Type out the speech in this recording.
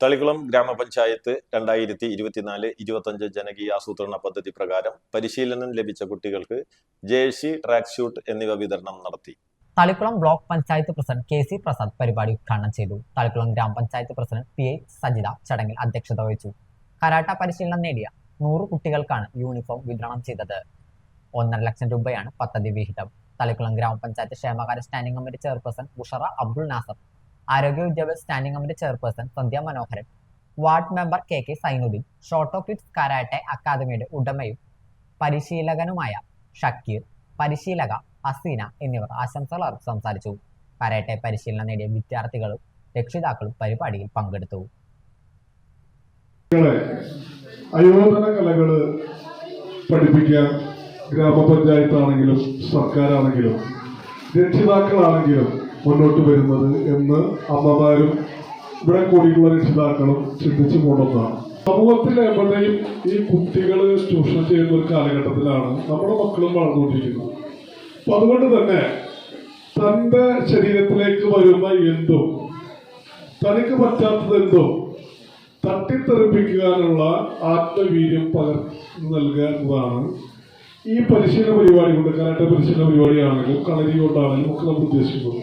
തളിക്കുളം ഗ്രാമപഞ്ചായത്ത് രണ്ടായിരത്തി ഇരുപത്തിനാല് ഇരുപത്തഞ്ച് ജനകീയ ആസൂത്രണ പദ്ധതി പ്രകാരം പരിശീലനം ലഭിച്ച കുട്ടികൾക്ക് ജേഴ്സി ട്രാക്ക് ഷൂട്ട് എന്നിവ വിതരണം നടത്തി. Thalikkulam block panchayat president K C Prasad പരിപാടി ഉദ്ഘാടനം ചെയ്തു. തളിക്കുളം ഗ്രാമപഞ്ചായത്ത് പ്രസിഡന്റ് പി എ സജിത ചടങ്ങിൽ അധ്യക്ഷത വഹിച്ചു. കരാട്ട പരിശീലനം നേടിയ നൂറ് കുട്ടികൾക്കാണ് യൂണിഫോം വിതരണം ചെയ്തത്. ഒന്നര ലക്ഷം രൂപയാണ് പദ്ധതി വിഹിതം. തളിക്കുളം ഗ്രാമപഞ്ചായത്ത് ക്ഷേമകാര സ്റ്റാൻഡിംഗ് കമ്മിറ്റി ചെയർപേഴ്സൺ ഉഷറ അബ്ദുൾ നാസർ ആരോഗ്യ വിദ്യാഭ്യാസ standing committee chairperson Sandhya Manoharan. Ward member K K Zainuddin. Shoto kids karate അക്കാദമിയുടെ ഉടമയും പരിശീലകനുമായ ഷക്കീർ പരിശീലക ഹസീന എന്നിവർ ആശംസകൾ സംസാരിച്ചു. കരാട്ടെ പരിശീലനം നേടിയ വിദ്യാർത്ഥികളും രക്ഷിതാക്കളും പരിപാടിയിൽ പങ്കെടുത്തു. അയോധന കലകൾ പഠിപ്പിക്കാൻ ഗ്രാമപഞ്ചായത്താണെങ്കിലും സർക്കാരാണെങ്കിലും രക്ഷിതാക്കളാണെങ്കിലും മുന്നോട്ട് വരുന്നത് എന്ന് അമ്മമാരും ഇവിടെ കൂടിയുള്ള രക്ഷിതാക്കളും ചിന്തിച്ചു പോകുന്നതാണ് സമൂഹത്തിൽ എവിടെയും ഈ കുട്ടികൾ ചൂഷണം ചെയ്യുന്ന ഒരു കാലഘട്ടത്തിലാണ് നമ്മുടെ മക്കളും വളർന്നുകൊണ്ടിരിക്കുന്നത്. അപ്പൊ അതുകൊണ്ട് തന്നെ തന്റെ ശരീരത്തിലേക്ക് വരുന്ന എന്തും തനിക്ക് പറ്റാത്തതെന്തും തട്ടിത്തെറിപ്പിക്കാനുള്ള ആത്മവീര്യം പകർന്നു നൽകുക എന്നതാണ് ഈ പരിശീലന പരിപാടി കൊണ്ട് പരിശീലന പരിപാടിയാണെങ്കിലും കളരി കൊണ്ടാണെങ്കിലും ഒക്കെ നമ്മൾ ഉദ്ദേശിക്കുന്നത്.